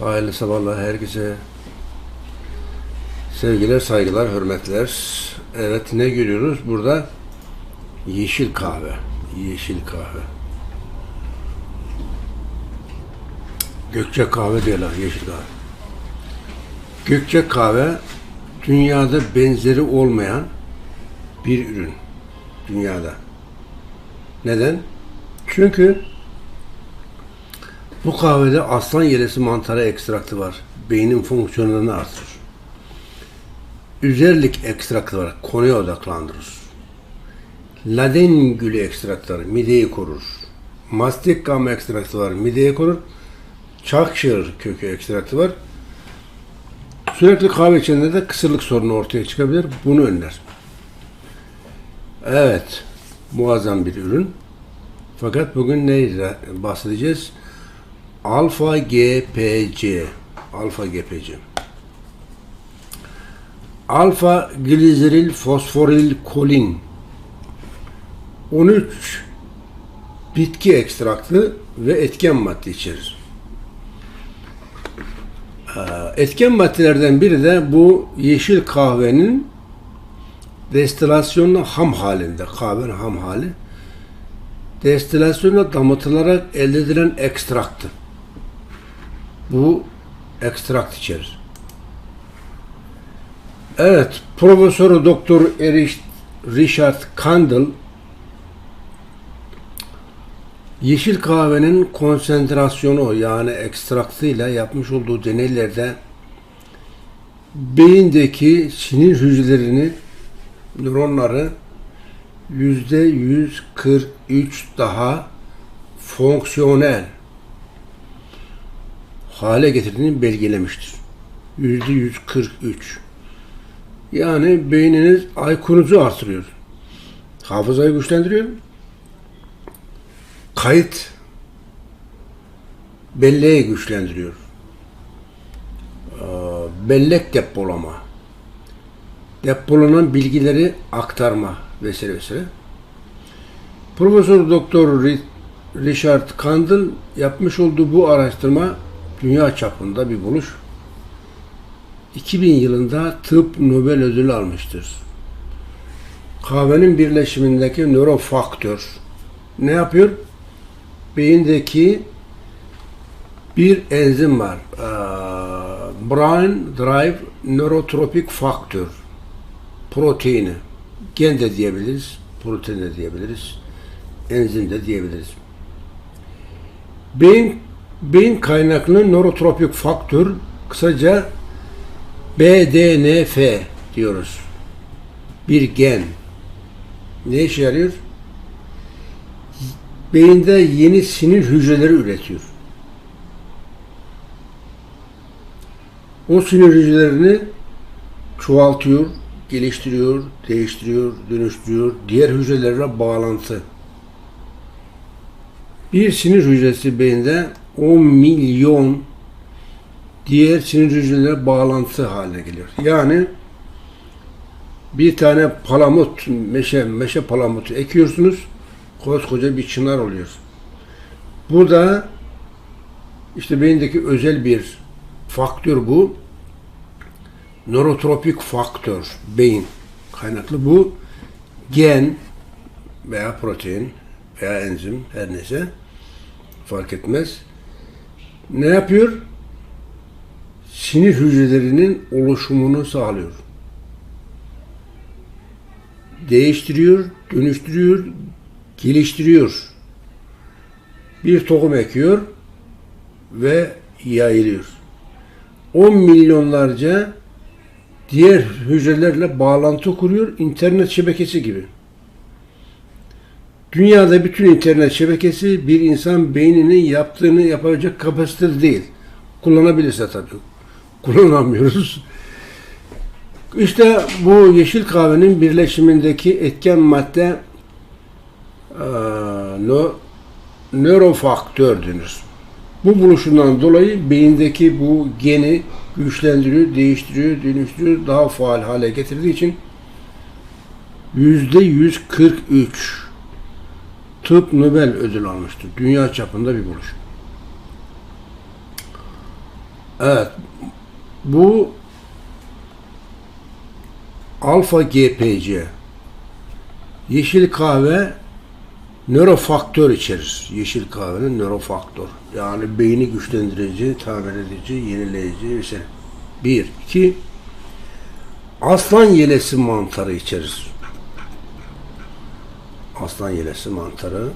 Hayırlı sabahlar herkese. Sevgiler, saygılar, hürmetler. Evet ne görüyoruz burada? Yeşil kahve. Yeşil kahve. Gökçe kahve diyorlar yeşil kahve. Gökçe kahve dünyada benzeri olmayan bir ürün. Dünyada. Neden? Çünkü bu kahvede aslan yelesi mantarı ekstraktı var. Beynin fonksiyonlarını artırır. Üzerlik ekstraktı var. Konuya odaklandırır. Laden gülü ekstraktları mideyi korur. Mastik gam ekstraktı var. Mideyi korur. Çakşır kökü ekstraktı var. Sürekli kahve içenlerde de kısırlık sorunu ortaya çıkabilir. Bunu önler. Evet. Muazzam bir ürün. Fakat bugün neyle bahsedeceğiz? Alfa GPC. Alfa GPC. Alfa glizeril fosforil kolin 13 bitki ekstraktı ve etken madde içerir. Ee, Etken maddelerden biri de bu yeşil kahvenin destilasyonla ham halinde, kahvenin ham hali destilasyonla damıtılarak elde edilen ekstraktı. Bu ekstrakt içerir. Evet, Profesör Doktor Erich Richard Kandel yeşil kahvenin konsantrasyonu yani ekstraktıyla yapmış olduğu deneylerde beyindeki sinir hücrelerini, nöronları yüzde 143 daha fonksiyonel hale getirdiğini belgelemiştir. Yüzde 143. Yani beyniniz IQ'nuzu artırıyor. Hafızayı güçlendiriyor. Kayıt belleği güçlendiriyor. Ee, Bellek depolama. Depolanan bilgileri aktarma vesaire vesaire. Profesör Doktor Richard Kandel yapmış olduğu bu araştırma dünya çapında bir buluş. 2000 yılında tıp Nobel ödülü almıştır. Kahvenin birleşimindeki nörofaktör ne yapıyor? Beyindeki bir enzim var. Ee, Brain Drive Neurotropic Factor proteini. Gen de diyebiliriz, protein de diyebiliriz, enzim de diyebiliriz. Beyin, beyin kaynaklı nörotropik faktör kısaca BDNF diyoruz. Bir gen. Ne işe yarıyor? Beyinde yeni sinir hücreleri üretiyor. O sinir hücrelerini çoğaltıyor, geliştiriyor, değiştiriyor, dönüştürüyor. Diğer hücrelerle bağlantı. Bir sinir hücresi beyinde 10 milyon diğer sinir hücrelerine bağlantı haline geliyor. Yani bir tane palamut, meşe, meşe palamutu ekiyorsunuz, koskoca bir çınar oluyor. Bu da işte beyindeki özel bir faktör bu. Nörotropik faktör, beyin kaynaklı bu gen veya protein veya enzim her neyse fark etmez. Ne yapıyor? Sinir hücrelerinin oluşumunu sağlıyor. Değiştiriyor, dönüştürüyor, geliştiriyor. Bir tohum ekiyor ve yayılıyor. 10 milyonlarca diğer hücrelerle bağlantı kuruyor. internet şebekesi gibi. Dünyada bütün internet şebekesi bir insan beyninin yaptığını yapacak kapasitede değil. Kullanabilirse tabii. Kullanamıyoruz. İşte bu yeşil kahvenin birleşimindeki etken madde e, nö, nörofaktör denir. Bu buluşundan dolayı beyindeki bu geni güçlendiriyor, değiştiriyor, dönüştürüyor, daha faal hale getirdiği için yüzde 143 tıp Nobel ödül almıştır. Dünya çapında bir buluş. Evet. Bu alfa GPC yeşil kahve nörofaktör içerir. Yeşil kahvenin nörofaktör. Yani beyni güçlendirici, tamir edici, yenileyici bir şey. Bir. iki Aslan yelesi mantarı içerir. Aslan yelesi mantarı.